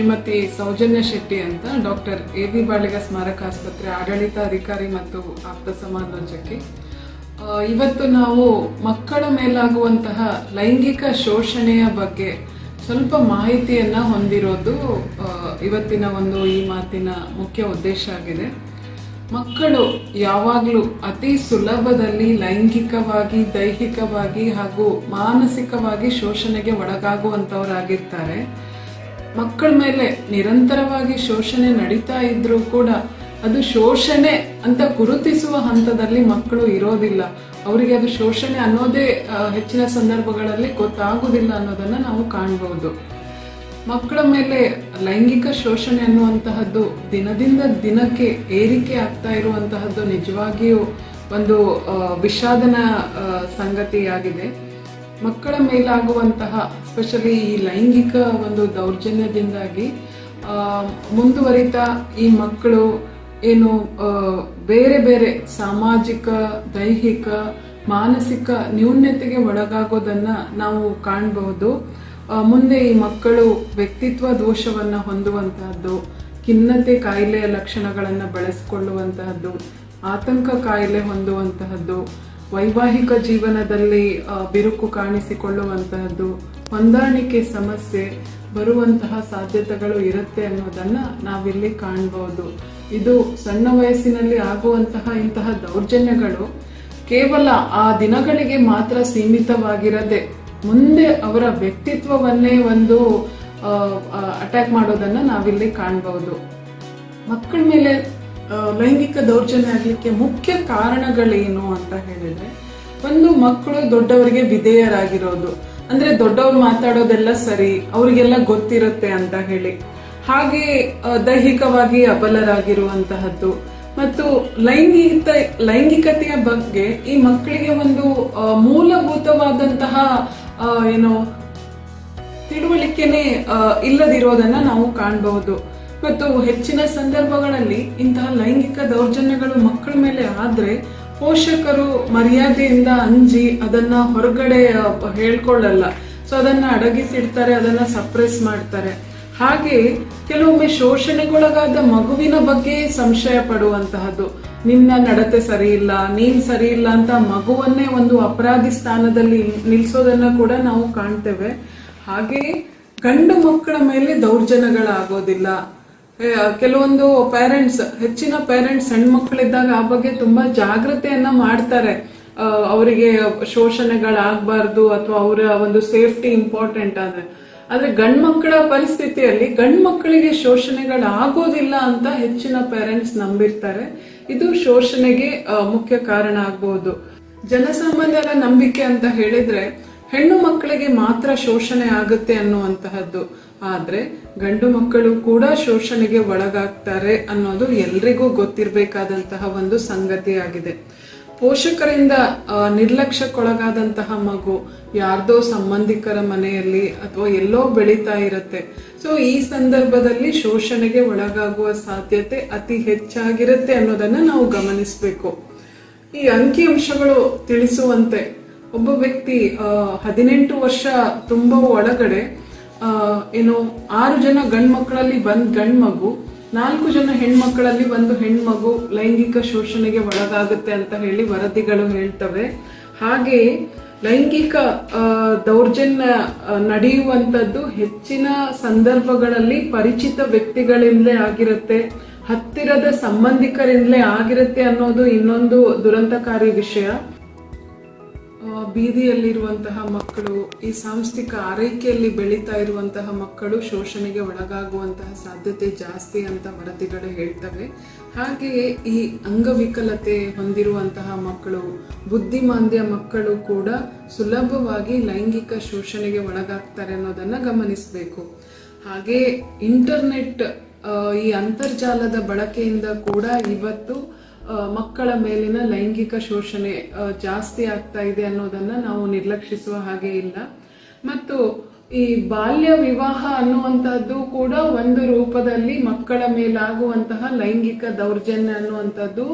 ಶ್ರೀಮತಿ ಸೌಜನ್ಯ ಶೆಟ್ಟಿ ಅಂತ doctor A B Baliga ಸ್ಮಾರಕ ಆಸ್ಪತ್ರೆ ಆಡಳಿತಾಧಿಕಾರಿ ಮತ್ತು ಆಪ್ತ ಸಮಾಲೋಚಕಿ. ಇವತ್ತು ನಾವು ಮಕ್ಕಳ ಮೇಲಾಗುವಂತಹ ಲೈಂಗಿಕ ಶೋಷಣೆಯ ಬಗ್ಗೆ ಸ್ವಲ್ಪ ಮಾಹಿತಿಯನ್ನ ಹೊಂದಿರೋದು ಇವತ್ತಿನ ಒಂದು ಈ ಮಾತಿನ ಮುಖ್ಯ ಉದ್ದೇಶ ಆಗಿದೆ. ಮಕ್ಕಳು ಯಾವಾಗಲೂ ಅತಿ ಸುಲಭದಲ್ಲಿ ಲೈಂಗಿಕವಾಗಿ, ದೈಹಿಕವಾಗಿ ಹಾಗೂ ಮಾನಸಿಕವಾಗಿ ಶೋಷಣೆಗೆ ಒಳಗಾಗುವಂತವರಾಗಿರ್ತಾರೆ. ಮಕ್ಕಳ ಮೇಲೆ ನಿರಂತರವಾಗಿ ಶೋಷಣೆ ನಡೀತಾ ಇದ್ರೂ ಕೂಡ ಅದು ಶೋಷಣೆ ಅಂತ ಗುರುತಿಸುವ ಹಂತದಲ್ಲಿ ಮಕ್ಕಳು ಇರೋದಿಲ್ಲ. ಅವರಿಗೆ ಅದು ಶೋಷಣೆ ಅನ್ನೋದೇ ಹೆಚ್ಚಿನ ಸಂದರ್ಭಗಳಲ್ಲಿ ಗೊತ್ತಾಗುವುದಿಲ್ಲ ಅನ್ನೋದನ್ನ ನಾವು ಕಾಣಬಹುದು ಮಕ್ಕಳ ಮೇಲೆ ಲೈಂಗಿಕ ಶೋಷಣೆ ಅನ್ನುವಂತಹದ್ದು ದಿನದಿಂದ ದಿನಕ್ಕೆ ಏರಿಕೆ ಆಗ್ತಾ ಇರುವಂತಹದ್ದು ನಿಜವಾಗಿಯೂ ಒಂದು ವಿಷಾದನ ಸಂಗತಿಯಾಗಿದೆ. ಮಕ್ಕಳ ಮೇಲಾಗುವಂತಹ ಸ್ಪೆಷಲಿ ಈ ಲೈಂಗಿಕ ಒಂದು ದೌರ್ಜನ್ಯದಿಂದಾಗಿ ಮುಂದುವರಿತ ಈ ಮಕ್ಕಳು ಏನು ಬೇರೆ ಬೇರೆ ಸಾಮಾಜಿಕ, ದೈಹಿಕ, ಮಾನಸಿಕ ನ್ಯೂನ್ಯತೆಗೆ ಒಳಗಾಗೋದನ್ನ ನಾವು ಕಾಣಬಹುದು ಮುಂದೆ ಈ ಮಕ್ಕಳು ವ್ಯಕ್ತಿತ್ವ ದೋಷವನ್ನ ಹೊಂದುವಂತಹದ್ದು, ಖಿನ್ನತೆ ಕಾಯಿಲೆಯ ಲಕ್ಷಣಗಳನ್ನು ಬಳಸಿಕೊಳ್ಳುವಂತಹದ್ದು, ಆತಂಕ ಕಾಯಿಲೆ ಹೊಂದುವಂತಹದ್ದು ವೈವಾಹಿಕ ಜೀವನದಲ್ಲಿ ಬಿರುಕು ಕಾಣಿಸಿಕೊಳ್ಳುವಂತಹದ್ದು, ಹೊಂದಾಣಿಕೆ ಸಮಸ್ಯೆ ಬರುವಂತಹ ಸಾಧ್ಯತೆಗಳು ಇರುತ್ತೆ ಅನ್ನೋದನ್ನ ನಾವಿಲ್ಲಿ ಕಾಣಬಹುದು ಇದು ಸಣ್ಣ ವಯಸ್ಸಿನಲ್ಲಿ ಆಗುವಂತಹ ಇಂತಹ ದೌರ್ಜನ್ಯಗಳು ಕೇವಲ ಆ ದಿನಗಳಿಗೆ ಮಾತ್ರ ಸೀಮಿತವಾಗಿರದೆ, ಮುಂದೆ ಅವರ ವ್ಯಕ್ತಿತ್ವವನ್ನೇ ಒಂದು ಅಟ್ಯಾಕ್ ಮಾಡೋದನ್ನ ನಾವಿಲ್ಲಿ ಕಾಣಬಹುದು ಮಕ್ಕಳ ಮೇಲೆ ಲೈಂಗಿಕ ದೌರ್ಜನ್ಯ ಆಗಲಿಕ್ಕೆ ಮುಖ್ಯ ಕಾರಣಗಳೇನು ಅಂತ ಹೇಳಿದ್ರೆ, ಒಂದು ಮಕ್ಕಳು ದೊಡ್ಡವರಿಗೆ ವಿಧೇಯರಾಗಿರೋದು. ಅಂದ್ರೆ ದೊಡ್ಡವ್ರು ಮಾತಾಡೋದೆಲ್ಲ ಸರಿ, ಅವರಿಗೆಲ್ಲ ಗೊತ್ತಿರುತ್ತೆ ಅಂತ ಹೇಳಿ. ಹಾಗೆ ದೈಹಿಕವಾಗಿ ಅಬಲರಾಗಿರುವಂತಹದ್ದು. ಮತ್ತು ಲೈಂಗಿಕ ಲೈಂಗಿಕತೆಯ ಬಗ್ಗೆ ಈ ಮಕ್ಕಳಿಗೆ ಒಂದು ಮೂಲಭೂತವಾದಂತಹ ಏನು, ತಿಳುವಳಿಕೆನೆ ಇಲ್ಲದಿರೋದನ್ನ ನಾವು ಕಾಣಬಹುದು. ಮತ್ತು ಹೆಚ್ಚಿನ ಸಂದರ್ಭಗಳಲ್ಲಿ ಇಂತಹ ಲೈಂಗಿಕ ದೌರ್ಜನ್ಯಗಳು ಮಕ್ಕಳ ಮೇಲೆ ಆದ್ರೆ ಪೋಷಕರು ಮರ್ಯಾದೆಯಿಂದ ಅಂಜಿ ಅದನ್ನ ಹೊರಗಡೆ ಹೇಳ್ಕೊಳ್ಳಲ್ಲ. ಸೊ ಅದನ್ನ ಅಡಗಿಸಿಡ್ತಾರೆ, ಅದನ್ನ ಸಪ್ರೆಸ್ ಮಾಡ್ತಾರೆ. ಹಾಗೆ ಕೆಲವೊಮ್ಮೆ ಶೋಷಣೆಗೊಳಗಾದ ಮಗುವಿನ ಬಗ್ಗೆ ಸಂಶಯ ಪಡುವಂತಹದ್ದು. ನಿನ್ನ ನಡತೆ ಸರಿ ಇಲ್ಲ ನೀನ್ ಸರಿ ಇಲ್ಲ ಅಂತ ಮಗುವನ್ನೇ ಒಂದು ಅಪರಾಧಿ ಸ್ಥಾನದಲ್ಲಿ ನಿಲ್ಸೋದನ್ನ ಕೂಡ ನಾವು ಕಾಣ್ತೇವೆ. ಹಾಗೆ ಗಂಡು ಮಕ್ಕಳ ಮೇಲೆ ದೌರ್ಜನ್ಯಗಳಾಗೋದಿಲ್ಲ. ಕೆಲವೊಂದು ಪೇರೆಂಟ್ಸ್ ಹೆಚ್ಚಿನ ಪೇರೆಂಟ್ಸ್ ಮಕ್ಕಳಿದ್ದಾಗ ಆ ಬಗ್ಗೆ ತುಂಬಾ ಜಾಗ್ರತೆಯನ್ನ ಮಾಡ್ತಾರೆ. ಅವರಿಗೆ ಶೋಷಣೆಗಳಾಗಬಾರ್ದು ಅಥವಾ ಅವರ ಒಂದು ಸೇಫ್ಟಿ ಇಂಪಾರ್ಟೆಂಟ್ ಆದ್ರೆ. ಆದ್ರೆ ಗಂಡ್ ಮಕ್ಕಳ ಪರಿಸ್ಥಿತಿಯಲ್ಲಿ ಗಂಡ್ ಮಕ್ಕಳಿಗೆ ಶೋಷಣೆಗಳಾಗೋದಿಲ್ಲ ಅಂತ ಹೆಚ್ಚಿನ ಪೇರೆಂಟ್ಸ್ ನಂಬಿರ್ತಾರೆ. ಇದು ಶೋಷಣೆಗೆ ಮುಖ್ಯ ಕಾರಣ ಆಗ್ಬಹುದು ಜನಸಾಮಾನ್ಯರ ನಂಬಿಕೆ ಅಂತ ಹೇಳಿದ್ರೆ ಹೆಣ್ಣು ಮಕ್ಕಳಿಗೆ ಮಾತ್ರ ಶೋಷಣೆ ಆಗುತ್ತೆ ಅನ್ನುವಂತಹದ್ದು. ಆದರೆ ಗಂಡು ಮಕ್ಕಳು ಕೂಡ ಶೋಷಣೆಗೆ ಒಳಗಾಗ್ತಾರೆ ಅನ್ನೋದು ಎಲ್ರಿಗೂ ಗೊತ್ತಿರಬೇಕಾದಂತಹ ಒಂದು ಸಂಗತಿಯಾಗಿದೆ. ಪೋಷಕರಿಂದ ನಿರ್ಲಕ್ಷ್ಯಕ್ಕೊಳಗಾದಂತಹ ಮಗು ಯಾರ್ದೋ ಸಂಬಂಧಿಕರ ಮನೆಯಲ್ಲಿ ಅಥವಾ ಎಲ್ಲೋ ಬೆಳೀತಾ ಇರುತ್ತೆ. ಸೊ ಈ ಸಂದರ್ಭದಲ್ಲಿ ಶೋಷಣೆಗೆ ಒಳಗಾಗುವ ಸಾಧ್ಯತೆ ಅತಿ ಹೆಚ್ಚಾಗಿರುತ್ತೆ ಅನ್ನೋದನ್ನ ನಾವು ಗಮನಿಸಬೇಕು. ಈ ಅಂಕಿಅಂಶಗಳು ತಿಳಿಸುವಂತೆ ಒಬ್ಬ ವ್ಯಕ್ತಿ ಹದಿನೆಂಟು ವರ್ಷ ತುಂಬ ಒಳಗಡೆ ಏನು, ಆರು ಜನ ಗಂಡ್ ಮಕ್ಕಳಲ್ಲಿ ಒಂದ್ ಗಂಡ್ ಮಗು ನಾಲ್ಕು ಜನ ಹೆಣ್ಮಕ್ಕಳಲ್ಲಿ ಒಂದು ಹೆಣ್ಮಗು ಲೈಂಗಿಕ ಶೋಷಣೆಗೆ ಒಳಗಾಗುತ್ತೆ ಅಂತ ಹೇಳಿ ವರದಿಗಳು ಹೇಳ್ತವೆ. ಹಾಗೆ ಲೈಂಗಿಕ ದೌರ್ಜನ್ಯ ನಡೆಯುವಂಥದ್ದು ಹೆಚ್ಚಿನ ಸಂದರ್ಭಗಳಲ್ಲಿ ಪರಿಚಿತ ವ್ಯಕ್ತಿಗಳಿಂದಲೇ ಆಗಿರುತ್ತೆ. ಹತ್ತಿರದ ಸಂಬಂಧಿಕರಿಂದಲೇ ಆಗಿರುತ್ತೆ ಅನ್ನೋದು ಇನ್ನೊಂದು ದುರಂತಕಾರಿ ವಿಷಯ. ಬೀದಿಯಲ್ಲಿರುವಂತಹ ಮಕ್ಕಳು, ಈ ಸಾಂಸ್ಥಿಕ ಆರೈಕೆಯಲ್ಲಿ ಬೆಳೀತಾ ಇರುವಂತಹ ಮಕ್ಕಳು ಶೋಷಣೆಗೆ ಒಳಗಾಗುವಂತಹ ಸಾಧ್ಯತೆ ಜಾಸ್ತಿ ಅಂತ ವರದಿಗಳು ಹೇಳ್ತವೆ. ಹಾಗೆಯೇ ಈ ಅಂಗವಿಕಲತೆ ಹೊಂದಿರುವಂತಹ ಮಕ್ಕಳು, ಬುದ್ಧಿಮಾಂದ್ಯ ಮಕ್ಕಳು ಕೂಡ ಸುಲಭವಾಗಿ ಲೈಂಗಿಕ ಶೋಷಣೆಗೆ ಒಳಗಾಗ್ತಾರೆ ಅನ್ನೋದನ್ನ ಗಮನಿಸಬೇಕು. ಹಾಗೆಯೇ ಇಂಟರ್ನೆಟ್ ಈ ಅಂತರ್ಜಾಲದ ಬಳಕೆಯಿಂದ ಕೂಡ ಇವತ್ತು ಮಕ್ಕಳ ಮೇಲಿನ ಲೈಂಗಿಕ ಶೋಷಣೆ ಜಾಸ್ತಿ ಆಗ್ತಾ ಇದೆ ಅನ್ನೋದನ್ನ ನಾವು ನಿರ್ಲಕ್ಷಿಸುವ ಹಾಗೆ ಇಲ್ಲ. ಮತ್ತು ಈ ಬಾಲ್ಯ ವಿವಾಹ ಅನ್ನುವಂಥದ್ದು ಕೂಡ ಒಂದು ರೂಪದಲ್ಲಿ ಮಕ್ಕಳ ಮೇಲಾಗುವಂತಹ ಲೈಂಗಿಕ ದೌರ್ಜನ್ಯ ಅನ್ನುವಂಥದ್ದು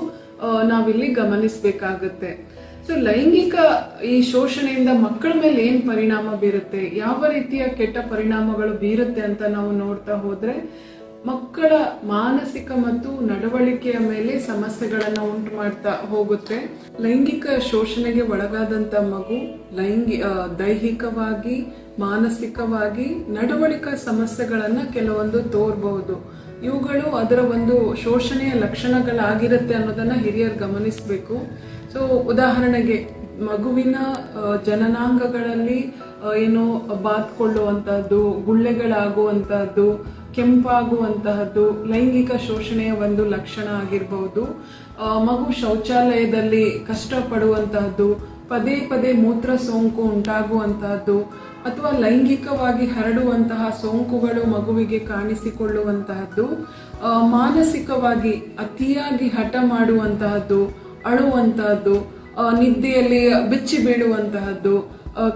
ನಾವಿಲ್ಲಿ ಗಮನಿಸಬೇಕಾಗುತ್ತೆ. ಸೊ ಲೈಂಗಿಕ ಈ ಶೋಷಣೆಯಿಂದ ಮಕ್ಕಳ ಮೇಲೆ ಏನ್ ಪರಿಣಾಮ ಬೀರುತ್ತೆ? ಯಾವ ರೀತಿಯ ಕೆಟ್ಟ ಪರಿಣಾಮಗಳು ಬೀರುತ್ತೆ ಅಂತ ನಾವು ನೋಡ್ತಾ ಹೋದ್ರೆ ಮಕ್ಕಳ ಮಾನಸಿಕ ಮತ್ತು ನಡವಳಿಕೆಯ ಮೇಲೆ ಸಮಸ್ಯೆಗಳನ್ನ ಉಂಟು ಮಾಡ್ತಾ ಹೋಗುತ್ತೆ. ಲೈಂಗಿಕ ಶೋಷಣೆಗೆ ಒಳಗಾದಂತ ಮಗು ಲೈಂಗಿ ದೈಹಿಕವಾಗಿ, ಮಾನಸಿಕವಾಗಿ ನಡವಳಿಕಾ ಸಮಸ್ಯೆಗಳನ್ನ ಕೆಲವೊಂದು ತೋರ್ಬಹುದು. ಇವುಗಳು ಅದರ ಒಂದು ಶೋಷಣೆಯ ಲಕ್ಷಣಗಳಾಗಿರುತ್ತೆ ಅನ್ನೋದನ್ನ ಹಿರಿಯರು ಗಮನಿಸಬೇಕು. ಸೊ ಉದಾಹರಣೆಗೆ ಮಗುವಿನ ಜನನಾಂಗಗಳಲ್ಲಿ ಏನು ಬಾತ್ಕೊಳ್ಳುವಂತಹದ್ದು ಗುಳ್ಳೆಗಳಾಗುವಂತಹದ್ದು ಕೆಂಪಾಗುವಂತಹದ್ದು ಲೈಂಗಿಕ ಶೋಷಣೆಯ ಒಂದು ಲಕ್ಷಣ ಆಗಿರಬಹುದು ಮಗು ಶೌಚಾಲಯದಲ್ಲಿ ಕಷ್ಟಪಡುವಂತಹದ್ದು, ಪದೇ ಪದೇ ಮೂತ್ರ ಸೋಂಕು ಉಂಟಾಗುವಂತಹದ್ದು, ಅಥವಾ ಲೈಂಗಿಕವಾಗಿ ಹರಡುವಂತಹ ಸೋಂಕುಗಳು ಮಗುವಿಗೆ ಕಾಣಿಸಿಕೊಳ್ಳುವಂತಹದ್ದು ಮಾನಸಿಕವಾಗಿ ಅತಿಯಾಗಿ ಹಠ ಮಾಡುವಂತಹದ್ದು, ಅಳುವಂತಹದ್ದು ನಿದ್ದೆಯಲ್ಲಿ ಬೆಚ್ಚಿ ಬೀಳುವಂತಹದ್ದು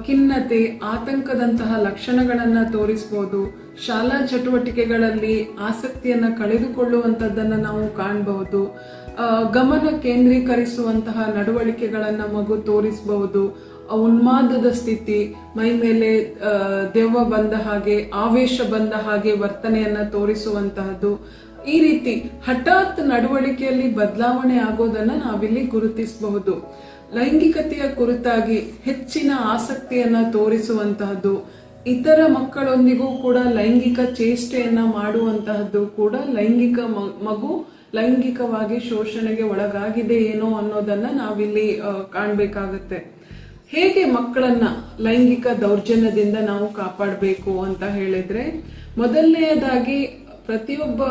ಖಿನ್ನತೆ, ಆತಂಕದಂತಹ ಲಕ್ಷಣಗಳನ್ನು ತೋರಿಸಬಹುದು ಶಾಲಾ ಚಟುವಟಿಕೆಗಳಲ್ಲಿ ಆಸಕ್ತಿಯನ್ನ ಕಳೆದುಕೊಳ್ಳುವಂತದ್ದನ್ನ ನಾವು ಕಾಣಬಹುದು. ಗಮನ ಕೇಂದ್ರೀಕರಿಸುವಂತಹ ನಡವಳಿಕೆಗಳನ್ನ ಮಗು ತೋರಿಸಬಹುದು. ಉನ್ಮಾದದ ಸ್ಥಿತಿ, ಮೈ ಮೇಲೆ ದೆವ್ವ ಬಂದ ಹಾಗೆ, ಆವೇಶ ಬಂದ ಹಾಗೆ ವರ್ತನೆಯನ್ನ ತೋರಿಸುವಂತಹದ್ದು. ಈ ರೀತಿ ಹಠಾತ್ ನಡವಳಿಕೆಯಲ್ಲಿ ಬದಲಾವಣೆ ಆಗೋದನ್ನ ನಾವಿಲ್ಲಿ ಗುರುತಿಸಬಹುದು. ಲೈಂಗಿಕತೆಯ ಕುರಿತಾಗಿ ಹೆಚ್ಚಿನ ಆಸಕ್ತಿಯನ್ನ ತೋರಿಸುವಂತಹದ್ದು. ಇತರ ಮಕ್ಕಳೊಂದಿಗೂ ಕೂಡ ಲೈಂಗಿಕ ಚೇಷ್ಟೆಯನ್ನ ಮಾಡುವಂತಹದ್ದು ಕೂಡ ಲೈಂಗಿಕ ಮಗು ಲೈಂಗಿಕವಾಗಿ ಶೋಷಣೆಗೆ ಒಳಗಾಗಿದೆ ಏನೋ ಅನ್ನೋದನ್ನ ನಾವಿಲ್ಲಿ ಕಾಣ್ಬೇಕಾಗತ್ತೆ. ಹೇಗೆ ಮಕ್ಕಳನ್ನ ಲೈಂಗಿಕ ದೌರ್ಜನ್ಯದಿಂದ ನಾವು ಕಾಪಾಡಬೇಕು ಅಂತ ಹೇಳಿದ್ರೆ ಮೊದಲನೆಯದಾಗಿ ಪ್ರತಿಯೊಬ್ಬ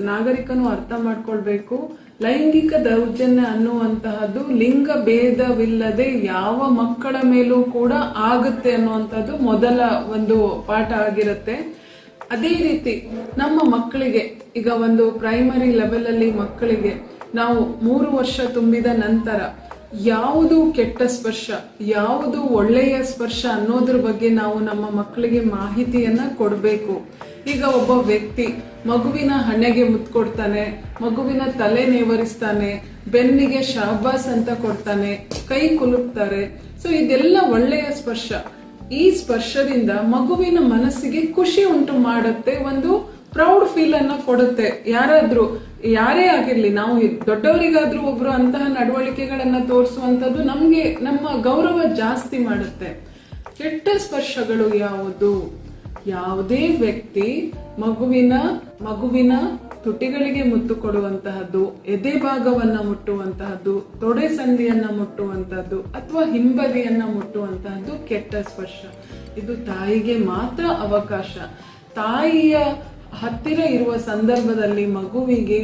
ನಾಗರಿಕನು ಅರ್ಥ ಮಾಡ್ಕೊಳ್ಬೇಕು. ಲೈಂಗಿಕ ದೌರ್ಜನ್ಯ ಅನ್ನುವಂತಹದ್ದು ಲಿಂಗ ಭೇದವಿಲ್ಲದೆ ಯಾವ ಮಕ್ಕಳ ಮೇಲೂ ಕೂಡ ಆಗುತ್ತೆ ಅನ್ನುವಂಥದ್ದು ಮೊದಲ ಒಂದು ಪಾಠ ಆಗಿರುತ್ತೆ. ಅದೇ ರೀತಿ ನಮ್ಮ ಮಕ್ಕಳಿಗೆ, ಈಗ ಒಂದು ಪ್ರೈಮರಿ ಲೆವೆಲ್ ಅಲ್ಲಿ ಮಕ್ಕಳಿಗೆ ನಾವು ಮೂರು ವರ್ಷ ತುಂಬಿದ ನಂತರ ಯಾವುದು ಕೆಟ್ಟ ಸ್ಪರ್ಶ, ಯಾವುದು ಒಳ್ಳೆಯ ಸ್ಪರ್ಶ ಅನ್ನೋದ್ರ ಬಗ್ಗೆ ನಾವು ನಮ್ಮ ಮಕ್ಕಳಿಗೆ ಮಾಹಿತಿಯನ್ನ ಕೊಡಬೇಕು. ಈಗ ಒಬ್ಬ ವ್ಯಕ್ತಿ ಮಗುವಿನ ಹಣೆಗೆ ಮುತ್ಕೊಡ್ತಾನೆ ಮಗುವಿನ ತಲೆ ನೇವರಿಸ್ತಾನೆ, ಬೆನ್ನಿಗೆ ಶಾಬಾಸ್ ಅಂತ ಕೊಡ್ತಾನೆ, ಕೈ ಕುಲುಕ್ತಾರೆ ಸೊ ಇದೆಲ್ಲ ಒಳ್ಳೆಯ ಸ್ಪರ್ಶ. ಈ ಸ್ಪರ್ಶದಿಂದ ಮಗುವಿನ ಮನಸ್ಸಿಗೆ ಖುಷಿ ಉಂಟು ಮಾಡುತ್ತೆ, ಒಂದು ಪ್ರೌಡ್ ಫೀಲ್ ಅನ್ನ ಕೊಡುತ್ತೆ. ಯಾರಾದ್ರೂ, ಯಾರೇ ಆಗಿರ್ಲಿ, ನಾವು ದೊಡ್ಡವರಿಗಾದ್ರೂ ಒಬ್ರು ಅಂತಹ ನಡವಳಿಕೆಗಳನ್ನ ತೋರಿಸುವಂತದ್ದು ನಮ್ಗೆ ನಮ್ಮ ಗೌರವ ಜಾಸ್ತಿ ಮಾಡುತ್ತೆ. ಕೆಟ್ಟ ಸ್ಪರ್ಶಗಳು ಯಾವುದು? ಯಾವುದೇ ವ್ಯಕ್ತಿ ಮಗುವಿನ ಮಗುವಿನ ತುಟಿಗಳಿಗೆ ಮುತ್ತು ಕೊಡುವಂತಹದ್ದು, ಎದೆ ಭಾಗವನ್ನ ಮುಟ್ಟುವಂತಹದ್ದು, ತೊಡೆ ಸಂದಿಯನ್ನ ಮುಟ್ಟುವಂತಹದ್ದು, ಅಥವಾ ಹಿಂಬದಿಯನ್ನ ಮುಟ್ಟುವಂತಹದ್ದು ಕೆಟ್ಟ ಸ್ಪರ್ಶ. ಇದು ತಾಯಿಗೆ ಮಾತ್ರ ಅವಕಾಶ. ತಾಯಿಯ ಹತ್ತಿರ ಇರುವ ಸಂದರ್ಭದಲ್ಲಿ ಮಗುವಿಗೆ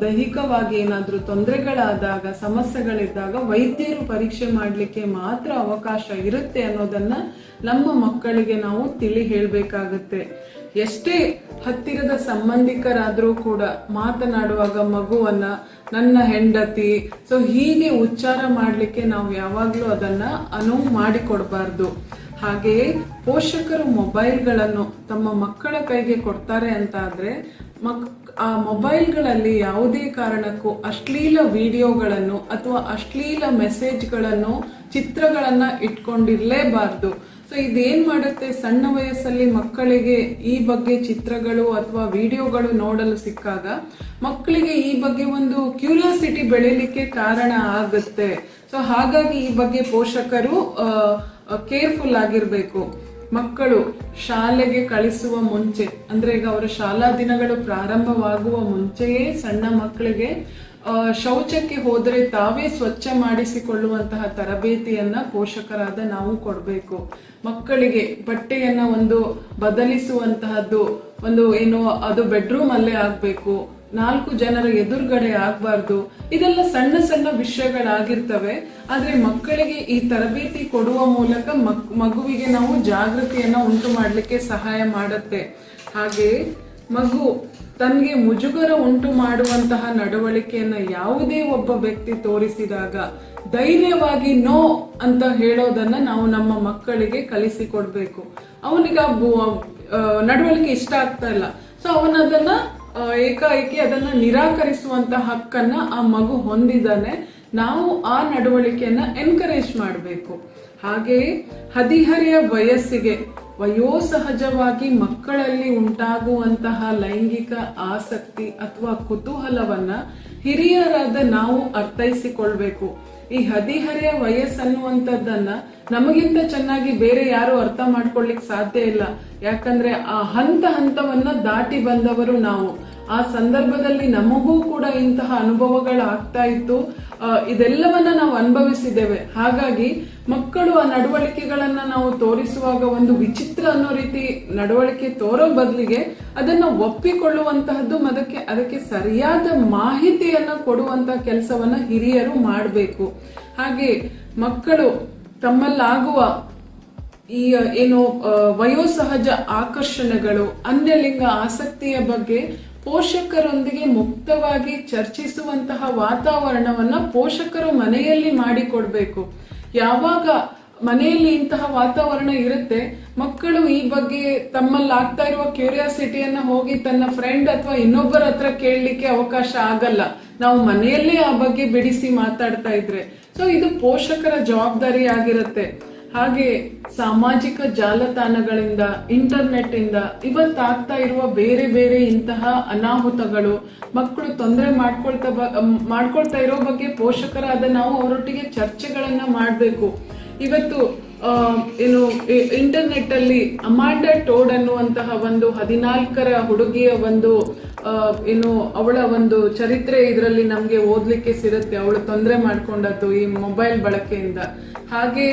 ದೈಹಿಕವಾಗಿ ಏನಾದ್ರೂ ತೊಂದರೆಗಳಾದಾಗ, ಸಮಸ್ಯೆಗಳಿದ್ದಾಗ ವೈದ್ಯರು ಪರೀಕ್ಷೆ ಮಾಡಲಿಕ್ಕೆ ಮಾತ್ರ ಅವಕಾಶ ಇರುತ್ತೆ ಅನ್ನೋದನ್ನ ನಮ್ಮ ಮಕ್ಕಳಿಗೆ ನಾವು ತಿಳಿ ಹೇಳ್ಬೇಕಾಗತ್ತೆ. ಎಷ್ಟೇ ಹತ್ತಿರದ ಸಂಬಂಧಿಕರಾದ್ರೂ ಕೂಡ ಮಾತನಾಡುವಾಗ ಮಗುವನ್ನ, ನನ್ನ ಹೆಂಡತಿ, ಸೊ ಹೀಗೆ ಉಚ್ಚಾರ ಮಾಡಲಿಕ್ಕೆ ನಾವು ಯಾವಾಗ್ಲೂ ಅದನ್ನ ಅನುವು ಮಾಡಿಕೊಡ್ಬಾರ್ದು. ಹಾಗೆಯೇ ಪೋಷಕರು ಮೊಬೈಲ್ಗಳನ್ನು ತಮ್ಮ ಮಕ್ಕಳ ಕೈಗೆ ಕೊಡ್ತಾರೆ ಅಂತ ಆದರೆ ಮಕ್, ಆ ಮೊಬೈಲ್ಗಳಲ್ಲಿ ಯಾವುದೇ ಕಾರಣಕ್ಕೂ ಅಶ್ಲೀಲ ವಿಡಿಯೋಗಳನ್ನು ಅಥವಾ ಅಶ್ಲೀಲ ಮೆಸೇಜ್ಗಳನ್ನು, ಚಿತ್ರಗಳನ್ನ ಇಟ್ಕೊಂಡಿರ್ಲೇಬಾರ್ದು. ಸೊ ಇದೇನ್ ಮಾಡುತ್ತೆ? ಸಣ್ಣ ವಯಸ್ಸಲ್ಲಿ ಮಕ್ಕಳಿಗೆ ಈ ಬಗ್ಗೆ ಚಿತ್ರಗಳು ಅಥವಾ ವಿಡಿಯೋಗಳು ನೋಡಲು ಸಿಕ್ಕಾಗ, ಮಕ್ಕಳಿಗೆ ಈ ಬಗ್ಗೆ ಒಂದು ಕ್ಯೂರಿಯಾಸಿಟಿ ಬೆಳೀಲಿಕ್ಕೆ ಕಾರಣ ಆಗುತ್ತೆ. ಸೊ ಹಾಗಾಗಿ ಈ ಬಗ್ಗೆ ಪೋಷಕರು ಕೇರ್ಫುಲ್ ಆಗಿರ್ಬೇಕು. ಮಕ್ಕಳು ಶಾಲೆಗೆ ಕಳಿಸುವ ಮುಂಚೆ, ಅಂದ್ರೆ ಈಗ ಅವರ ಶಾಲಾ ದಿನಗಳು ಪ್ರಾರಂಭವಾಗುವ ಮುಂಚೆಯೇ ಸಣ್ಣ ಮಕ್ಕಳಿಗೆ ಶೌಚಕ್ಕೆ ಹೋದರೆ ತಾವೇ ಸ್ವಚ್ಛ ಮಾಡಿಸಿಕೊಳ್ಳುವಂತಹ ತರಬೇತಿಯನ್ನ ಪೋಷಕರಾದ ನಾವು ಕೊಡಬೇಕು. ಮಕ್ಕಳಿಗೆ ಬಟ್ಟೆಯನ್ನ ಒಂದು ಬದಲಿಸುವಂತಹದ್ದು, ಒಂದು ಏನು, ಅದು ಬೆಡ್ರೂಮ್ ಅಲ್ಲೇ ಆಗ್ಬೇಕು. ನಾಲ್ಕು ಜನರ ಎದುರುಗಡೆ ಆಗ್ಬಾರ್ದು. ಇದೆಲ್ಲ ಸಣ್ಣ ಸಣ್ಣ ವಿಷಯಗಳಾಗಿರ್ತವೆ. ಆದ್ರೆ ಮಕ್ಕಳಿಗೆ ಈ ತರಬೇತಿ ಕೊಡುವ ಮೂಲಕ ಮಕ್- ಮಗುವಿಗೆ ನಾವು ಜಾಗೃತಿಯನ್ನ ಉಂಟು ಮಾಡಲಿಕ್ಕೆ ಸಹಾಯ ಮಾಡುತ್ತೆ. ಹಾಗೆ ಮಗು ತನಗೆ ಮುಜುಗರ ಉಂಟು ಮಾಡುವಂತಹ ನಡವಳಿಕೆಯನ್ನ ಯಾವುದೇ ಒಬ್ಬ ವ್ಯಕ್ತಿ ತೋರಿಸಿದಾಗ ಧೈರ್ಯವಾಗಿ ನೋ ಅಂತ ಹೇಳೋದನ್ನ ನಾವು ನಮ್ಮ ಮಕ್ಕಳಿಗೆ ಕಲಿಸಿಕೊಡ್ಬೇಕು. ಅವನಿಗೆ ನಡವಳಿಕೆ ಇಷ್ಟ ಆಗ್ತಾ ಇಲ್ಲ. ಸೊ ಅವನದನ್ನ ಏಕಾಏಕಿ ಅದನ್ನ ನಿರಾಕರಿಸುವಂತ ಹಕ್ಕನ್ನ ಆ ಮಗು ಹೊಂದಿದ್ದಾನೆ. ನಾವು ಆ ನಡವಳಿಕೆಯನ್ನ ಎನ್ಕರೇಜ್ ಮಾಡಬೇಕು. ಹಾಗೆಯೇ ಹದಿಹರೆಯ ವಯಸ್ಸಿಗೆ, ವಯೋಸಹಜವಾಗಿ ಮಕ್ಕಳಲ್ಲಿ ಉಂಟಾಗುವಂತಹ ಲೈಂಗಿಕ ಆಸಕ್ತಿ ಅಥವಾ ಕುತೂಹಲವನ್ನ ಹಿರಿಯರಾದ ನಾವು ಅರ್ಥೈಸಿಕೊಳ್ಬೇಕು. ಈ ಹದಿಹರೆಯ ವಯಸ್ಸನ್ನುವಂಥದ್ದನ್ನ ನಮಗಿಂತ ಚೆನ್ನಾಗಿ ಬೇರೆ ಯಾರು ಅರ್ಥ ಮಾಡ್ಕೊಳ್ಳಿಕ್ ಸಾಧ್ಯ ಇಲ್ಲ. ಯಾಕಂದ್ರೆ ಆ ಹಂತ ಹಂತವನ್ನ ದಾಟಿ ಬಂದವರು ನಾವು. ಆ ಸಂದರ್ಭದಲ್ಲಿ ನಮಗೂ ಕೂಡ ಇಂತಹ ಅನುಭವಗಳಾಗ್ತಾ ಇತ್ತು. ಇದೆಲ್ಲವನ್ನ ನಾವು ಅನುಭವಿಸಿದ್ದೇವೆ. ಹಾಗಾಗಿ ಮಕ್ಕಳು ಆ ನಡವಳಿಕೆಗಳನ್ನ ನಾವು ತೋರಿಸುವಾಗ ಒಂದು ವಿಚಿತ್ರ ಅನ್ನೋ ರೀತಿ ನಡವಳಿಕೆ ತೋರೋ ಬದಲಿಗೆ ಅದನ್ನ ಒಪ್ಪಿಕೊಳ್ಳುವಂತಹದ್ದು ಅದಕ್ಕೆ ಅದಕ್ಕೆ ಸರಿಯಾದ ಮಾಹಿತಿಯನ್ನ ಕೊಡುವಂತಹ ಕೆಲಸವನ್ನ ಹಿರಿಯರು ಮಾಡಬೇಕು. ಹಾಗೆ ಮಕ್ಕಳು ತಮ್ಮಲ್ಲಾಗುವ ಈ ಏನು ವಯೋಸಹಜ ಆಕರ್ಷಣೆಗಳು ಅನ್ಯಲಿಂಗ ಆಸಕ್ತಿಯ ಬಗ್ಗೆ ಪೋಷಕರೊಂದಿಗೆ ಮುಕ್ತವಾಗಿ ಚರ್ಚಿಸುವಂತಹ ವಾತಾವರಣವನ್ನ ಪೋಷಕರು ಮನೆಯಲ್ಲಿ ಮಾಡಿಕೊಡ್ಬೇಕು. ಯಾವಾಗ ಮನೆಯಲ್ಲಿ ಇಂತಹ ವಾತಾವರಣ ಇರುತ್ತೆ, ಮಕ್ಕಳು ಈ ಬಗ್ಗೆ ತಮ್ಮಲ್ಲಿ ಆಗ್ತಾ ಇರುವ ಕ್ಯೂರಿಯಾಸಿಟಿಯನ್ನ ಹೋಗಿ ತನ್ನ ಫ್ರೆಂಡ್ ಅಥವಾ ಇನ್ನೊಬ್ಬರ ಹತ್ರ ಕೇಳಲಿಕ್ಕೆ ಅವಕಾಶ ಆಗಲ್ಲ. ನಾವು ಮನೆಯಲ್ಲೇ ಆ ಬಗ್ಗೆ ಬಿಡಿಸಿ ಮಾತಾಡ್ತಾ ಇದ್ರೆ. ಸೊ ಇದು ಪೋಷಕರ ಜವಾಬ್ದಾರಿ ಆಗಿರುತ್ತೆ ಹಾಗೆ ಸಾಮಾಜಿಕ ಜಾಲತಾಣಗಳಿಂದ ಇಂಟರ್ನೆಟ್ ಇಂದ ಇವತ್ತಾಗ್ತಾ ಇರುವ ಬೇರೆ ಬೇರೆ ಇಂತಹ ಅನಾಹುತಗಳು ಮಕ್ಕಳು ತೊಂದರೆ ಮಾಡ್ಕೊಳ್ತಾ ಮಾಡ್ಕೊಳ್ತಾ ಇರೋ ಬಗ್ಗೆ ಪೋಷಕರಾದ ನಾವು ಅವರೊಟ್ಟಿಗೆ ಚರ್ಚೆಗಳನ್ನ ಮಾಡಬೇಕು. ಇವತ್ತು ಏನು ಇಂಟರ್ನೆಟ್ ಅಲ್ಲಿ ಅಮಾಂಡ ಟೋಡ್ ಅನ್ನುವಂತಹ ಒಂದು ಹದಿನಾಲ್ಕರ ಹುಡುಗಿಯ ಒಂದು ಏನು, ಅವಳ ಒಂದು ಚರಿತ್ರೆ ಇದರಲ್ಲಿ ನಮಗೆ ಓದ್ಲಿಕ್ಕೆ ಸಿರುತ್ತೆ. ಅವಳು ತೊಂದರೆ ಮಾಡ್ಕೊಂಡದ್ದು ಈ ಮೊಬೈಲ್ ಬಳಕೆಯಿಂದ. ಹಾಗೆ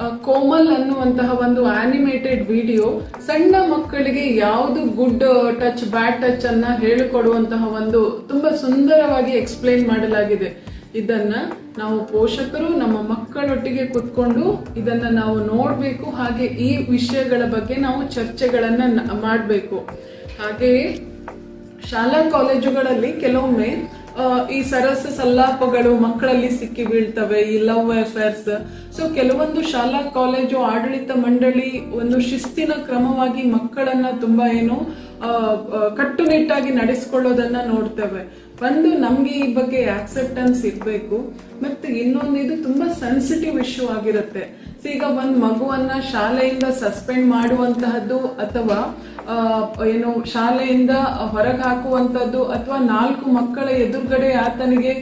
ಕೋಮಲ್ ಅನ್ನುವಂತಹ ಒಂದು ಆನಿಮೇಟೆಡ್ ವಿಡಿಯೋ ಸಣ್ಣ ಮಕ್ಕಳಿಗೆ ಯಾವುದು ಗುಡ್ ಟಚ್ ಬ್ಯಾಡ್ ಟಚ್ ಅನ್ನ ಹೇಳಿಕೊಡುವಂತಹ ಒಂದು ತುಂಬಾ ಸುಂದರವಾಗಿ ಎಕ್ಸ್ಪ್ಲೈನ್ ಮಾಡಲಾಗಿದೆ. ಇದನ್ನ ನಾವು ಪೋಷಕರು, ನಮ್ಮ ಮಕ್ಕಳೊಟ್ಟಿಗೆ ಕುತ್ಕೊಂಡು ಇದನ್ನ ನಾವು ನೋಡ್ಬೇಕು, ಹಾಗೆ ಈ ವಿಷಯಗಳ ಬಗ್ಗೆ ನಾವು ಚರ್ಚೆಗಳನ್ನ ಮಾಡಬೇಕು. ಹಾಗೆಯೇ ಶಾಲಾ ಕಾಲೇಜುಗಳಲ್ಲಿ ಕೆಲವೊಮ್ಮೆ ಈ ಸರಸ ಸಲ್ಲಾಪಗಳು ಮಕ್ಕಳಲ್ಲಿ ಸಿಕ್ಕಿ ಬೀಳ್ತವೆ, ಈ ಲವ್ ಅಫೇರ್ಸ್ ಸೊ ಕೆಲವೊಂದು ಶಾಲಾ, ಕಾಲೇಜು, ಆಡಳಿತ ಮಂಡಳಿ ಒಂದು ಶಿಸ್ತಿನ ಕ್ರಮವಾಗಿ ಮಕ್ಕಳನ್ನ ತುಂಬಾ ಏನು ಕಟ್ಟುನಿಟ್ಟಾಗಿ ನಡೆಸ್ಕೊಳ್ಳೋದನ್ನ ನೋಡ್ತೇವೆ. ಒಂದು ನಮ್ಗೆ ಈ ಬಗ್ಗೆ ಆಕ್ಸೆಪ್ಟೆನ್ಸ್ ಇರಬೇಕು. ಮತ್ತೆ ಇನ್ನೊಂದು, ಇದು ತುಂಬಾ ಸೆನ್ಸಿಟಿವ್ ಇಶ್ಯೂ ಆಗಿರುತ್ತೆ. ಈಗ ಒಂದು ಮಗುವನ್ನ ಶಾಲೆಯಿಂದ ಸಸ್ಪೆಂಡ್ ಮಾಡುವಂತಹದ್ದು ಅಥವಾ ಏನು ಶಾಲೆಯಿಂದ ಹೊರಗೆ ಹಾಕುವಂತಹದ್ದು ಅಥವಾ ನಾಲ್ಕು ಮಕ್ಕಳ ಎದುರುಗಡೆ ಆತನಿಗೆ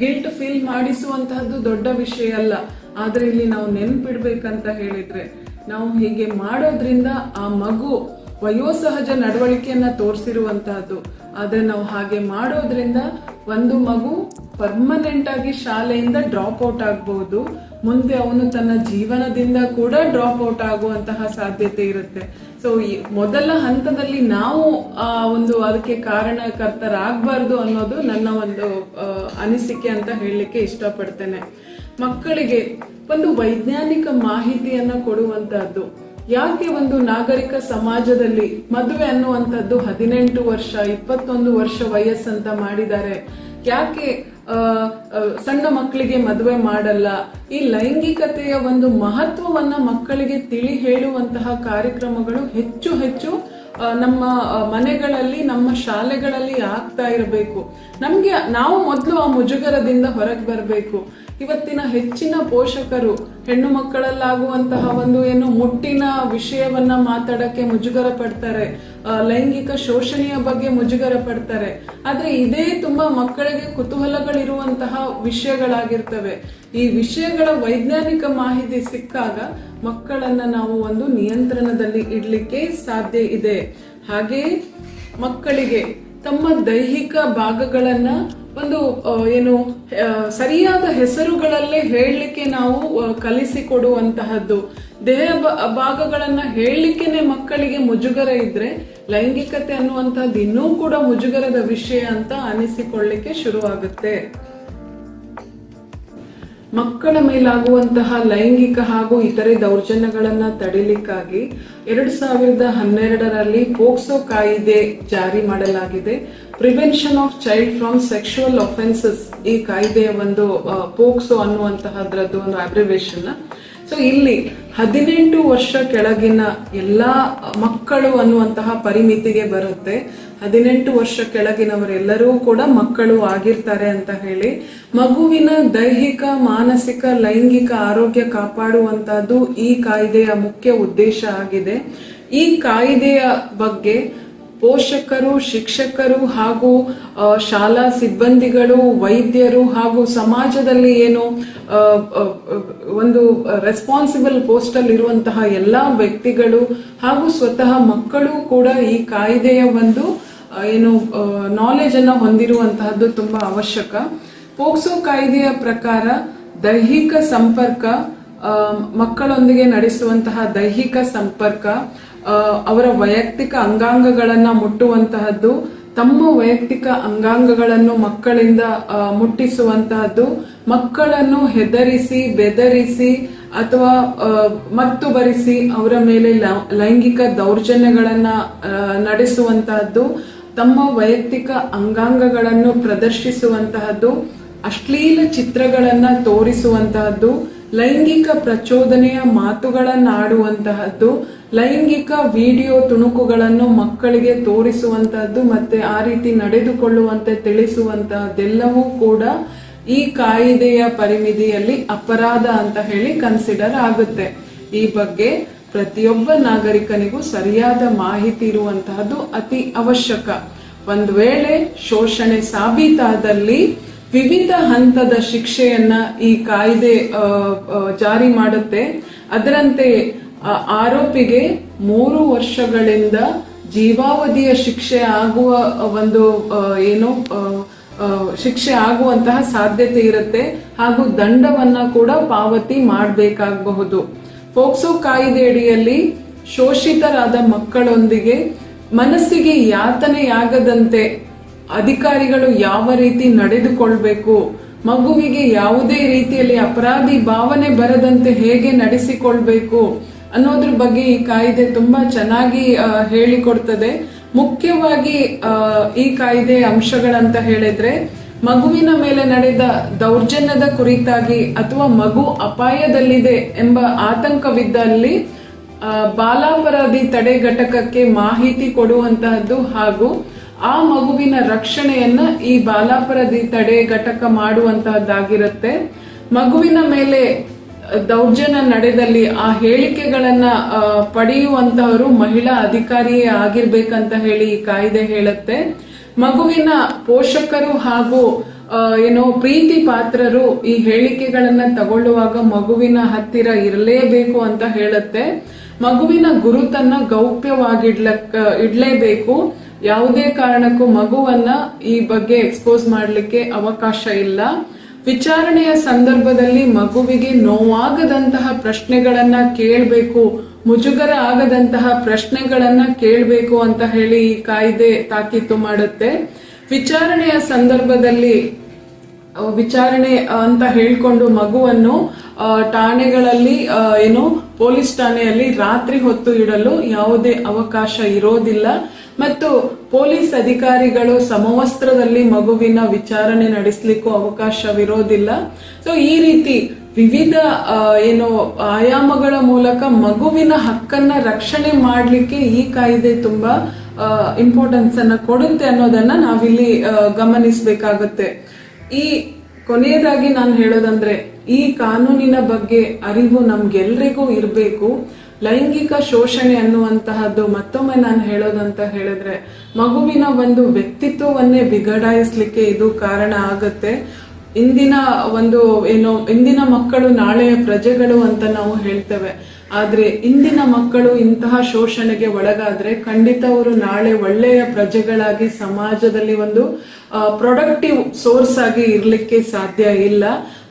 ಗಿಲ್ಟ್ ಫೀಲ್ ಮಾಡಿಸುವಂತಹದ್ದು ದೊಡ್ಡ ವಿಷಯ ಅಲ್ಲ. ಆದ್ರೆ ಇಲ್ಲಿ ನಾವು ನೆನ್ಪಿಡ್ಬೇಕಂತ ಹೇಳಿದ್ರೆ, ನಾವು ಹೀಗೆ ಮಾಡೋದ್ರಿಂದ ಆ ಮಗು ವಯೋಸಹಜ ನಡವಳಿಕೆಯನ್ನ ತೋರಿಸಿರುವಂತಹದ್ದು. ಆದ್ರೆ ನಾವು ಹಾಗೆ ಮಾಡೋದ್ರಿಂದ ಒಂದು ಮಗು ಪರ್ಮನೆಂಟ್ ಆಗಿ ಶಾಲೆಯಿಂದ ಡ್ರಾಪ್ ಔಟ್ ಆಗಬಹುದು ಮುಂದೆ ಅವನು ತನ್ನ ಜೀವನದಿಂದ ಕೂಡ ಡ್ರಾಪ್ ಔಟ್ ಆಗುವಂತಹ ಸಾಧ್ಯತೆ ಇರುತ್ತೆ. ಸೊ ಮೊದಲ ಹಂತದಲ್ಲಿ ನಾವು, ಆ, ಒಂದು ಅದಕ್ಕೆ ಕಾರಣಕರ್ತರಾಗಬಾರ್ದು ಅನ್ನೋದು ನನ್ನ ಒಂದು ಅನಿಸಿಕೆ ಅಂತ ಹೇಳಲಿಕ್ಕೆ ಇಷ್ಟಪಡ್ತೇನೆ. ಮಕ್ಕಳಿಗೆ ಒಂದು ವೈಜ್ಞಾನಿಕ ಮಾಹಿತಿಯನ್ನ ಕೊಡುವಂತಹದ್ದು, ಯಾಕೆ ಒಂದು ನಾಗರಿಕ ಸಮಾಜದಲ್ಲಿ ಮದುವೆ ಅನ್ನುವಂಥದ್ದು ಹದಿನೆಂಟು ವರ್ಷ, ಇಪ್ಪತ್ತೊಂದು ವರ್ಷ ವಯಸ್ಸಂತ ಮಾಡಿದ್ದಾರೆ, ಯಾಕೆ ಸಣ್ಣ ಮಕ್ಕಳಿಗೆ ಮದುವೆ ಮಾಡಲ್ಲ. ಈ ಲೈಂಗಿಕತೆಯ ಒಂದು ಮಹತ್ವವನ್ನ ಮಕ್ಕಳಿಗೆ ತಿಳಿ ಹೇಳುವಂತಹ ಕಾರ್ಯಕ್ರಮಗಳು ಹೆಚ್ಚು ಹೆಚ್ಚು ನಮ್ಮ ಮನೆಗಳಲ್ಲಿ, ನಮ್ಮ ಶಾಲೆಗಳಲ್ಲಿ ಆಗ್ತಾ ಇರಬೇಕು. ನಮ್ಗೆ, ನಾವು ಮೊದಲು ಆ ಮುಜುಗರದಿಂದ ಹೊರಗೆ ಬರಬೇಕು. ಇವತ್ತಿನ ಹೆಚ್ಚಿನ ಪೋಷಕರು, ಹೆಣ್ಣು ಮಕ್ಕಳಲ್ಲಾಗುವಂತಹ ಒಂದು ಏನು ಮುಟ್ಟಿನ ವಿಷಯವನ್ನ ಮಾತಾಡಕ್ಕೆ ಮುಜುಗರ ಪಡ್ತಾರೆ. ಲೈಂಗಿಕ ಶೋಷಣೆಯ ಬಗ್ಗೆ ಮುಜುಗರ ಪಡ್ತಾರೆ. ಆದ್ರೆ ಇದೇ ತುಂಬಾ ಮಕ್ಕಳಿಗೆ ಕುತೂಹಲಗಳಿರುವಂತಹ ವಿಷಯಗಳಾಗಿರ್ತವೆ. ಈ ವಿಷಯಗಳ ವೈಜ್ಞಾನಿಕ ಮಾಹಿತಿ ಸಿಕ್ಕಾಗ ಮಕ್ಕಳನ್ನ ನಾವು ಒಂದು ನಿಯಂತ್ರಣದಲ್ಲಿ ಇಡ್ಲಿಕ್ಕೆ ಸಾಧ್ಯ ಇದೆ. ಹಾಗೆ ಮಕ್ಕಳಿಗೆ ತಮ್ಮ ದೈಹಿಕ ಭಾಗಗಳನ್ನ ಒಂದು ಏನು ಸರಿಯಾದ ಹೆಸರುಗಳಲ್ಲೇ ಹೇಳಲಿಕ್ಕೆ ನಾವು ಕಲಿಸಿಕೊಡುವಂತಹದ್ದು. ದೇಹ ಭಾಗಗಳನ್ನ ಹೇಳಲಿಕ್ಕೆನೆ ಮಕ್ಕಳಿಗೆ ಮುಜುಗರ ಇದ್ರೆ, ಲೈಂಗಿಕತೆ ಅನ್ನುವಂತಹದ್ದು ಇನ್ನೂ ಕೂಡ ಮುಜುಗರದ ವಿಷಯ ಅಂತ ಅನಿಸಿಕೊಳ್ಳಿಕ್ಕೆ ಶುರುವಾಗುತ್ತೆ. ಮಕ್ಕಳ ಮೇಲಾಗುವಂತಹ ಲೈಂಗಿಕ ಹಾಗೂ ಇತರೆ ದೌರ್ಜನ್ಯಗಳನ್ನ ತಡಿಲಿಕ್ಕಾಗಿ ಎರಡು ಸಾವಿರದ ಹನ್ನೆರಡರಲ್ಲಿ ಪೋಕ್ಸೋ ಕಾಯಿದೆ ಜಾರಿ ಮಾಡಲಾಗಿದೆ. Prevention of child from sexual offences ಈ ಕಾಯ್ದೆಯ ಒಂದು ಪೋಕ್ಸೋ ಅನ್ನುವಂತಹದ್ರದ್ದು ಒಂದು ಅಬ್ರಿವೇಶನ್ ಸೊ ಇಲ್ಲಿ ಹದಿನೆಂಟು ವರ್ಷ ಕೆಳಗಿನ ಎಲ್ಲಾ ಮಕ್ಕಳು ಅನ್ನುವಂತಹ ಪರಿಮಿತಿಗೆ ಬರುತ್ತೆ. ಹದಿನೆಂಟು ವರ್ಷ ಕೆಳಗಿನವರೆಲ್ಲರೂ ಕೂಡ ಮಕ್ಕಳು ಆಗಿರ್ತಾರೆ ಅಂತ ಹೇಳಿ. ಮಗುವಿನ ದೈಹಿಕ, ಮಾನಸಿಕ, ಲೈಂಗಿಕ ಆರೋಗ್ಯ ಕಾಪಾಡುವಂತಹದ್ದು ಈ ಕಾಯ್ದೆಯ ಮುಖ್ಯ ಉದ್ದೇಶ ಆಗಿದೆ. ಈ ಕಾಯ್ದೆಯ ಬಗ್ಗೆ ಪೋಷಕರು, ಶಿಕ್ಷಕರು ಹಾಗೂ ಶಾಲಾ ಸಿಬ್ಬಂದಿಗಳು, ವೈದ್ಯರು ಹಾಗೂ ಸಮಾಜದಲ್ಲಿ ಏನು ಒಂದು ರೆಸ್ಪಾನ್ಸಿಬಲ್ ಪೋಸ್ಟ್ ಅಲ್ಲಿ ಇರುವಂತಹ ಎಲ್ಲಾ ವ್ಯಕ್ತಿಗಳು ಹಾಗೂ ಸ್ವತಃ ಮಕ್ಕಳು ಕೂಡ ಈ ಕಾಯ್ದೆಯ ಒಂದು ಏನು ನಾಲೆಜ್ ಅನ್ನ ಹೊಂದಿರುವಂತಹದ್ದು ತುಂಬಾ ಅವಶ್ಯಕ. ಪೋಕ್ಸೋ ಕಾಯ್ದೆಯ ಪ್ರಕಾರ ದೈಹಿಕ ಸಂಪರ್ಕ ಮಕ್ಕಳೊಂದಿಗೆ ನಡೆಸುವಂತಹ ದೈಹಿಕ ಸಂಪರ್ಕ ಅವರ ವೈಯಕ್ತಿಕ ಅಂಗಾಂಗಗಳನ್ನ ಮುಟ್ಟುವಂತಹದ್ದು, ತಮ್ಮ ವೈಯಕ್ತಿಕ ಅಂಗಾಂಗಗಳನ್ನು ಮಕ್ಕಳಿಂದ ಮುಟ್ಟಿಸುವಂತಹದ್ದು, ಮಕ್ಕಳನ್ನು ಹೆದರಿಸಿ, ಬೆದರಿಸಿ, ಅಥವಾ ಮತ್ತು ಬರಿಸಿ ಅವರ ಮೇಲೆ ಲೈಂಗಿಕ ದೌರ್ಜನ್ಯಗಳನ್ನ ನಡೆಸುವಂತಹದ್ದು, ತಮ್ಮ ವೈಯಕ್ತಿಕ ಅಂಗಾಂಗಗಳನ್ನು ಪ್ರದರ್ಶಿಸುವಂತಹದ್ದು, ಅಶ್ಲೀಲ ಚಿತ್ರಗಳನ್ನ ತೋರಿಸುವಂತಹದ್ದು ಲೈಂಗಿಕ ಪ್ರಚೋದನೆಯ ಮಾತುಗಳನ್ನಾಡುವಂತಹದ್ದು, ಲೈಂಗಿಕ ವಿಡಿಯೋ ತುಣುಕುಗಳನ್ನು ಮಕ್ಕಳಿಗೆ ತೋರಿಸುವಂತಹದ್ದು ಮತ್ತೆ ಆ ರೀತಿ ನಡೆದುಕೊಳ್ಳುವಂತೆ ತಿಳಿಸುವಂತಹದ್ದೆಲ್ಲವೂ ಕೂಡ ಈ ಕಾಯಿದೆಯ ಪರಿಮಿತಿಯಲ್ಲಿ ಅಪರಾಧ ಅಂತ ಹೇಳಿ ಕನ್ಸಿಡರ್ ಆಗುತ್ತೆ. ಈ ಬಗ್ಗೆ ಪ್ರತಿಯೊಬ್ಬ ನಾಗರಿಕನಿಗೂ ಸರಿಯಾದ ಮಾಹಿತಿ ಇರುವಂತಹದ್ದು ಅತಿ ಅವಶ್ಯಕ. ಒಂದು ವೇಳೆ ಶೋಷಣೆ ಸಾಬೀತಾದಲ್ಲಿ ವಿವಿಧ ಹಂತದ ಶಿಕ್ಷೆಯನ್ನ ಈ ಕಾಯ್ದೆ ಜಾರಿ ಮಾಡುತ್ತೆ. ಅದರಂತೆ ಆರೋಪಿಗೆ ಮೂರು ವರ್ಷಗಳಿಂದ ಜೀವಾವಧಿಯ ಶಿಕ್ಷೆ ಆಗುವ, ಒಂದು ಏನು ಶಿಕ್ಷೆ ಆಗುವಂತಹ ಸಾಧ್ಯತೆ ಇರುತ್ತೆ. ಹಾಗೂ ದಂಡವನ್ನ ಕೂಡ ಪಾವತಿ ಮಾಡಬೇಕಾಗಬಹುದು. ಫೋಕ್ಸೋ ಕಾಯ್ದೆಯಡಿಯಲ್ಲಿ ಶೋಷಿತರಾದ ಮಕ್ಕಳೊಂದಿಗೆ ಮನಸ್ಸಿಗೆ ಯಾತನೆಯಾಗದಂತೆ ಅಧಿಕಾರಿಗಳು ಯಾವ ರೀತಿ ನಡೆದುಕೊಳ್ಬೇಕು, ಮಗುವಿಗೆ ಯಾವುದೇ ರೀತಿಯಲ್ಲಿ ಅಪರಾಧಿ ಭಾವನೆ ಬರದಂತೆ ಹೇಗೆ ನಡೆಸಿಕೊಳ್ಬೇಕು ಅನ್ನೋದ್ರ ಬಗ್ಗೆ ಈ ಕಾಯ್ದೆ ತುಂಬಾ ಚೆನ್ನಾಗಿ ಹೇಳಿಕೊಡ್ತದೆ. ಮುಖ್ಯವಾಗಿ ಈ ಕಾಯ್ದೆ ಅಂಶಗಳಂತ ಹೇಳಿದ್ರೆ, ಮಗುವಿನ ಮೇಲೆ ನಡೆದ ದೌರ್ಜನ್ಯದ ಕುರಿತಾಗಿ ಅಥವಾ ಮಗು ಅಪಾಯದಲ್ಲಿದೆ ಎಂಬ ಆತಂಕವಿದ್ದಲ್ಲಿ ಬಾಲಾಪರಾಧಿ ತಡೆ ಘಟಕಕ್ಕೆ ಮಾಹಿತಿ ಕೊಡುವಂತಹದ್ದು ಹಾಗೂ ಆ ಮಗುವಿನ ರಕ್ಷಣೆಯನ್ನ ಈ ಬಾಲಾಪರಾಧಿ ತಡೆ ಘಟಕ ಮಾಡುವಂತಹದ್ದಾಗಿರುತ್ತೆ. ಮಗುವಿನ ಮೇಲೆ ದೌರ್ಜನ್ಯ ನಡೆದಲ್ಲಿ ಆ ಹೇಳಿಕೆಗಳನ್ನ ಪಡೆಯುವಂತಹವರು ಮಹಿಳಾ ಅಧಿಕಾರಿಯೇ ಆಗಿರ್ಬೇಕಂತ ಹೇಳಿ ಈ ಕಾಯ್ದೆ ಹೇಳುತ್ತೆ. ಮಗುವಿನ ಪೋಷಕರು ಹಾಗೂ ಏನು ಪ್ರೀತಿ ಪಾತ್ರರು ಈ ಹೇಳಿಕೆಗಳನ್ನ ತಗೊಳ್ಳುವಾಗ ಮಗುವಿನ ಹತ್ತಿರ ಇರಲೇಬೇಕು ಅಂತ ಹೇಳುತ್ತೆ. ಮಗುವಿನ ಗುರುತನ್ನ ಗೌಪ್ಯವಾಗಿಡ್ಲಕ್, ಇಡ್ಲೇಬೇಕು. ಯಾವುದೇ ಕಾರಣಕ್ಕೂ ಮಗುವನ್ನ ಈ ಬಗ್ಗೆ ಎಕ್ಸ್ಪೋಸ್ ಮಾಡಲಿಕ್ಕೆ ಅವಕಾಶ ಇಲ್ಲ. ವಿಚಾರಣೆಯ ಸಂದರ್ಭದಲ್ಲಿ ಮಗುವಿಗೆ ನೋವಾಗದಂತಹ ಪ್ರಶ್ನೆಗಳನ್ನ ಕೇಳಬೇಕು, ಮುಜುಗರ ಆಗದಂತಹ ಪ್ರಶ್ನೆಗಳನ್ನ ಕೇಳಬೇಕು ಅಂತ ಹೇಳಿ ಈ ಕಾಯ್ದೆ ತಾಕೀತು ಮಾಡುತ್ತೆ. ವಿಚಾರಣೆಯ ಸಂದರ್ಭದಲ್ಲಿ ವಿಚಾರಣೆ ಅಂತ ಹೇಳ್ಕೊಂಡು ಮಗುವನ್ನು ಠಾಣೆಗಳಲ್ಲಿ ಏನು, ಪೊಲೀಸ್ ಠಾಣೆಯಲ್ಲಿ ರಾತ್ರಿ ಹೊತ್ತು ಇಡಲು ಯಾವುದೇ ಅವಕಾಶ ಇರೋದಿಲ್ಲ. ಮತ್ತು ಪೊಲೀಸ್ ಅಧಿಕಾರಿಗಳು ಸಮವಸ್ತ್ರದಲ್ಲಿ ಮಗುವಿನ ವಿಚಾರಣೆ ನಡೆಸಲಿಕ್ಕೂ ಅವಕಾಶವಿರೋದಿಲ್ಲ ಸೊ ಈ ರೀತಿ ವಿವಿಧ ಏನು ಆಯಾಮಗಳ ಮೂಲಕ ಮಗುವಿನ ಹಕ್ಕನ್ನ ರಕ್ಷಣೆ ಮಾಡಲಿಕ್ಕೆ ಈ ಕಾಯ್ದೆ ತುಂಬಾ ಇಂಪಾರ್ಟೆನ್ಸ್ ಅನ್ನ ಕೊಡುತ್ತೆ ಅನ್ನೋದನ್ನ ನಾವಿಲ್ಲಿ ಗಮನಿಸಬೇಕಾಗುತ್ತೆ. ಈ ಕೊನೆಯದಾಗಿ ನಾನು ಹೇಳೋದಂದ್ರೆ, ಈ ಕಾನೂನಿನ ಬಗ್ಗೆ ಅರಿವು ನಮ್ಗೆಲ್ರಿಗೂ ಇರಬೇಕು. ಲೈಂಗಿಕ ಶೋಷಣೆ ಅನ್ನುವಂತಹದ್ದು ಮತ್ತೊಮ್ಮೆ ನಾನು ಹೇಳೋದಂತ ಹೇಳಿದ್ರೆ, ಮಗುವಿನ ಒಂದು ವ್ಯಕ್ತಿತ್ವವನ್ನೇ ಬಿಗಡಾಯಿಸ್ಲಿಕ್ಕೆ ಇದು ಕಾರಣ ಆಗುತ್ತೆ. ಇಂದಿನ ಒಂದು ಏನು, ಇಂದಿನ ಮಕ್ಕಳು ನಾಳೆಯ ಪ್ರಜೆಗಳು ಅಂತ ನಾವು ಹೇಳ್ತೇವೆ. ಆದ್ರೆ ಇಂದಿನ ಮಕ್ಕಳು ಇಂತಹ ಶೋಷಣೆಗೆ ಒಳಗಾದ್ರೆ ಖಂಡಿತ ಅವರು ನಾಳೆ ಒಳ್ಳೆಯ ಪ್ರಜೆಗಳಾಗಿ ಸಮಾಜದಲ್ಲಿ ಒಂದು ಪ್ರೊಡಕ್ಟಿವ್ ಸೋರ್ಸ್ ಆಗಿ ಇರಲಿಕ್ಕೆ ಸಾಧ್ಯ ಇಲ್ಲ.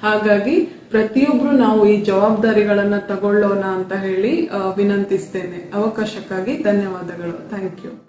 ಹಾಗಾಗಿ ಪ್ರತಿಯೊಬ್ರು ನಾವು ಈ ಜವಾಬ್ದಾರಿಗಳನ್ನ ತಗೊಳ್ಳೋಣ ಅಂತ ಹೇಳಿ ವಿನಂತಿಸ್ತೇನೆ. ಅವಕಾಶಕ್ಕಾಗಿ ಧನ್ಯವಾದಗಳು. Thank you